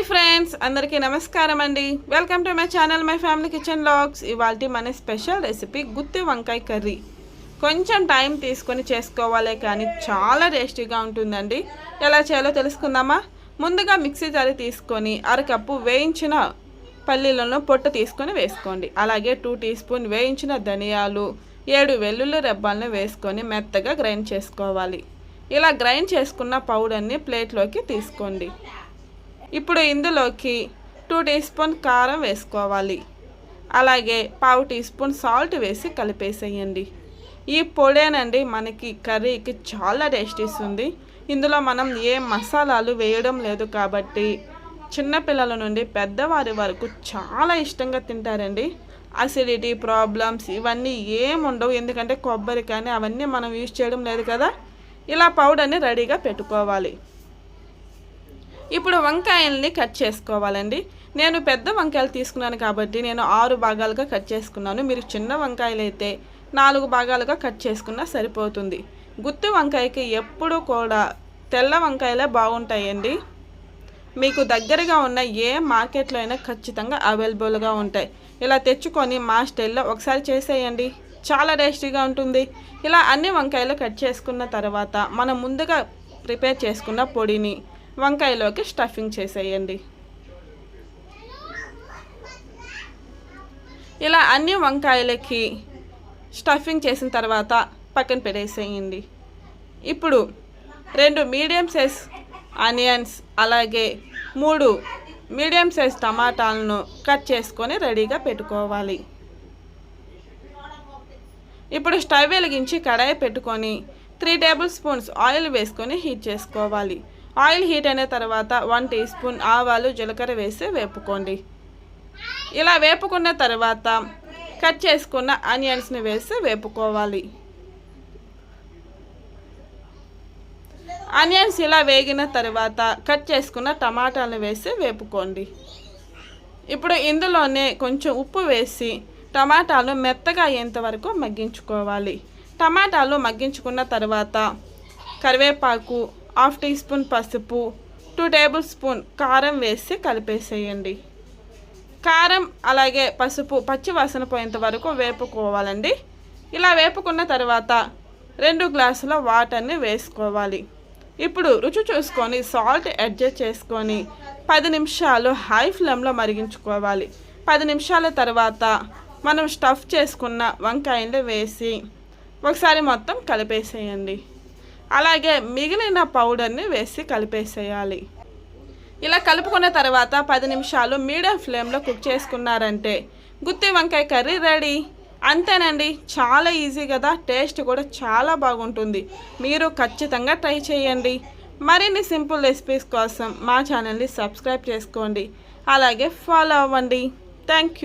Hi friends అందరికీ నమస్కారం అండి welcome to my channel my family kitchen logs ఇవాళ మన స్పెషల్ రెసిపీ గుత్తి వంకాయ కర్రీ. కొంచెం టైం తీసుకొని చేసుకోవాలి కానీ చాలా టేస్టీగా ఉంటుందండి. ఎలా చేయాలో తెలుసుకుందామా? ముందుగా మిక్సీ జారి తీసుకొని అరకప్పు వేయించిన పల్లీలను పొట్టు తీసుకొని వేసుకోండి. అలాగే టూ టీ స్పూన్ వేయించిన ధనియాలు ఏడు వెల్లుల్లి రెబ్బలను వేసుకొని మెత్తగా గ్రైండ్ చేసుకోవాలి. ఇలా గ్రైండ్ చేసుకున్న పౌడర్ని ప్లేట్లోకి తీసుకోండి. ఇప్పుడు ఇందులోకి టూ టీ స్పూన్ కారం వేసుకోవాలి. అలాగే పావు టీ స్పూన్ సాల్ట్ వేసి కలిపేసేయండి. ఈ పొడేనండి మనకి కర్రీకి చాలా టేస్ట్ ఇస్తుంది. ఇందులో మనం ఏ మసాలాలు వేయడం లేదు కాబట్టి చిన్నపిల్లల నుండి పెద్దవారి వరకు చాలా ఇష్టంగా తింటారండి. అసిడిటీ ప్రాబ్లమ్స్ ఇవన్నీ ఏముండవు ఎందుకంటే కొబ్బరి కానీ అవన్నీ మనం యూజ్ చేయడం లేదు కదా. ఇలా పౌడర్ని రెడీగా పెట్టుకోవాలి. ఇప్పుడు వంకాయల్ని కట్ చేసుకోవాలండి. నేను పెద్ద వంకాయలు తీసుకున్నాను కాబట్టి నేను ఆరు భాగాలుగా కట్ చేసుకున్నాను. మీరు చిన్న వంకాయలు అయితే నాలుగు భాగాలుగా కట్ చేసుకున్నా సరిపోతుంది. గుత్తి వంకాయకి ఎప్పుడూ కూడా తెల్ల వంకాయలే బాగుంటాయండి. మీకు దగ్గరగా ఉన్న ఏ మార్కెట్లో అయినా ఖచ్చితంగా అవైలబుల్గా ఉంటాయి. ఇలా తెచ్చుకొని మా స్టైల్లో ఒకసారి చేసేయండి. చాలా టేస్టీగా ఉంటుంది. ఇలా అన్ని వంకాయలు కట్ చేసుకున్న తర్వాత మనం ముందుగా ప్రిపేర్ చేసుకున్న పొడిని వంకాయలోకి స్టఫింగ్ చేసేయండి. ఇలా అన్ని వంకాయలకి స్టఫింగ్ చేసిన తర్వాత పక్కన పెట్టేసేయండి. ఇప్పుడు రెండు మీడియం సైజ్ ఆనియన్స్ అలాగే మూడు మీడియం సైజ్ టమాటాలను కట్ చేసుకొని రెడీగా పెట్టుకోవాలి. ఇప్పుడు స్టవ్ వెలిగించి కడాయి పెట్టుకొని త్రీ టేబుల్ స్పూన్స్ ఆయిల్ వేసుకొని హీట్ చేసుకోవాలి. ఆయిల్ హీట్ అయిన తర్వాత వన్ టీ స్పూన్ ఆవాలు జీలకర్ర వేసి వేపుకోండి. ఇలా వేపుకున్న తర్వాత కట్ చేసుకున్న ఆనియన్స్ని వేసి వేపుకోవాలి. ఆనియన్స్ ఇలా వేగిన తర్వాత కట్ చేసుకున్న టమాటాలను వేసి వేపుకోండి. ఇప్పుడు ఇందులోనే కొంచెం ఉప్పు వేసి టమాటాలు మెత్తగా అయ్యేంత వరకు మగ్గించుకోవాలి. టమాటాలు మగ్గించుకున్న తర్వాత కరివేపాకు హాఫ్ టీ స్పూన్ పసుపు టూ టేబుల్ స్పూన్ కారం వేసి కలిపేసేయండి. కారం అలాగే పసుపు పచ్చి వాసన పోయేంత వరకు వేపుకోవాలండి. ఇలా వేపుకున్న తర్వాత రెండు గ్లాసుల వాటర్ని వేసుకోవాలి. ఇప్పుడు రుచి చూసుకొని సాల్ట్ అడ్జస్ట్ చేసుకొని పది నిమిషాలు హై ఫ్లేమ్లో మరిగించుకోవాలి. పది నిమిషాల తర్వాత మనం స్టఫ్ చేసుకున్న వంకాయలు వేసి ఒకసారి మొత్తం కలిపేసేయండి. అలాగే మిగిలిన పౌడర్ని వేసి కలిపేసేయాలి. ఇలా కలుపుకున్న తర్వాత పది నిమిషాలు మీడియం ఫ్లేమ్లో కుక్ చేసుకున్నారంటే గుత్తి వంకాయ కర్రీ రెడీ. అంతేనండి చాలా ఈజీ కదా టేస్ట్ కూడా చాలా బాగుంటుంది. మీరు ఖచ్చితంగా ట్రై చేయండి. మరిన్ని సింపుల్ రెసిపీస్ కోసం మా ఛానల్ని సబ్స్క్రైబ్ చేసుకోండి. అలాగే ఫాలో అవ్వండి. Thank you.